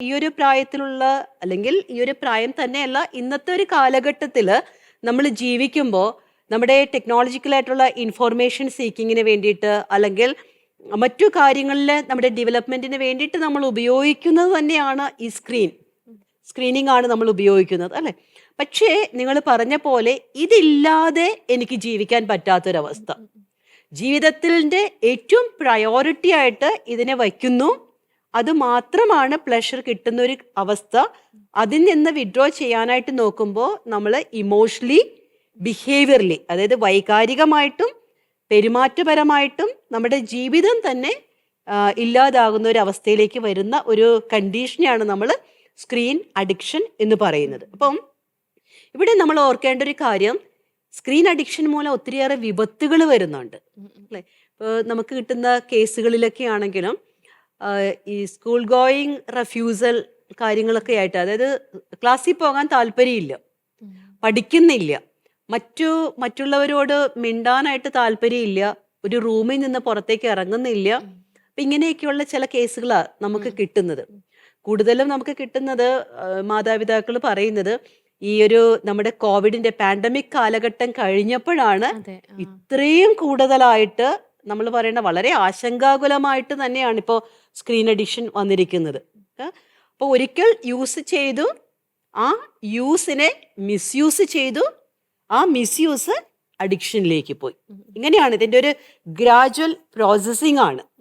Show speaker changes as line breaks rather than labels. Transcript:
ഈ ഒരു പ്രായത്തിലുള്ള അല്ലെങ്കിൽ ഈ ഒരു പ്രായം തന്നെയല്ല ഇന്നത്തെ ഒരു കാലഘട്ടത്തിൽ നമ്മൾ ജീവിക്കുമ്പോൾ നമ്മുടെ ടെക്നോളജിക്കലായിട്ടുള്ള ഇൻഫോർമേഷൻ സീക്കിങ്ങിന് വേണ്ടിയിട്ട് അല്ലെങ്കിൽ മറ്റു കാര്യങ്ങളിൽ നമ്മുടെ ഡെവലപ്മെന്റിന് വേണ്ടിയിട്ട് നമ്മൾ ഉപയോഗിക്കുന്നത് തന്നെയാണ് ഈ സ്ക്രീൻ സ്ക്രീനിങ് ആണ് നമ്മൾ ഉപയോഗിക്കുന്നത് അല്ലേ? പക്ഷേ നിങ്ങൾ പറഞ്ഞ പോലെ ഇതില്ലാതെ എനിക്ക് ജീവിക്കാൻ പറ്റാത്തൊരവസ്ഥ. ജീവിതത്തിന്റെ ഏറ്റവും പ്രയോറിറ്റി ആയിട്ട് ഇതിനെ വയ്ക്കുന്നു. അത് മാത്രമാണ് പ്ലഷർ കിട്ടുന്ന ഒരു അവസ്ഥ. അതിൽ നിന്ന് വിഡ്രോ ചെയ്യാനായിട്ട് നോക്കുമ്പോൾ നമ്മൾ ഇമോഷണലി ബിഹേവിയർലി അതായത് വൈകാരികമായിട്ടും പെരുമാറ്റപരമായിട്ടും നമ്മുടെ ജീവിതം തന്നെ ഇല്ലാതാകുന്ന ഒരു അവസ്ഥയിലേക്ക് വരുന്ന ഒരു കണ്ടീഷനെയാണ് നമ്മൾ സ്ക്രീൻ അഡിക്ഷൻ എന്ന് പറയുന്നത്. അപ്പം ഇവിടെ നമ്മൾ ഓർക്കേണ്ട ഒരു കാര്യം സ്ക്രീൻ അഡിക്ഷൻ മൂലം ഒത്തിരിയേറെ വിപത്തുകൾ വരുന്നുണ്ട്. അല്ലേ? ഇപ്പോൾ നമുക്ക് കിട്ടുന്ന കേസുകളിലൊക്കെ ആണെങ്കിലും ഈ സ്കൂൾ ഗോയിങ് റെഫ്യൂസൽ കാര്യങ്ങളൊക്കെ ആയിട്ട്. അതായത് ക്ലാസ്സിൽ പോകാൻ താല്പര്യമില്ല. പഠിക്കുന്നില്ല. മറ്റു മറ്റുള്ളവരോട് മിണ്ടാനായിട്ട് താല്പര്യമില്ല. ഒരു റൂമിൽ നിന്ന് പുറത്തേക്ക് ഇറങ്ങുന്നില്ല. അപ്പം ഇങ്ങനെയൊക്കെയുള്ള ചില കേസുകളാണ് നമുക്ക് കിട്ടുന്നത്. കൂടുതലും നമുക്ക് കിട്ടുന്നത് മാതാപിതാക്കൾ പറയുന്നത് ഈ ഒരു നമ്മുടെ കോവിഡിന്റെ പാൻഡമിക് കാലഘട്ടം കഴിഞ്ഞപ്പോഴാണ് ഇത്രയും കൂടുതലായിട്ട് നമ്മൾ പറയേണ്ട വളരെ ആശങ്കാകുലമായിട്ട് തന്നെയാണ് ഇപ്പോൾ സ്ക്രീൻ അഡിക്ഷൻ വന്നിരിക്കുന്നത്. അപ്പോൾ ഒരിക്കൽ യൂസ് ചെയ്തു ആ യൂസിനെ മിസ്യൂസ് ചെയ്തു ആ മിസ്യൂസ് അഡിക്ഷനിലേക്ക് പോയി. ഇങ്ങനെയാണ് ഇതിന്റെ ഒരു ഗ്രാജുവൽ പ്രോസസ്സിംഗ് ആണ്.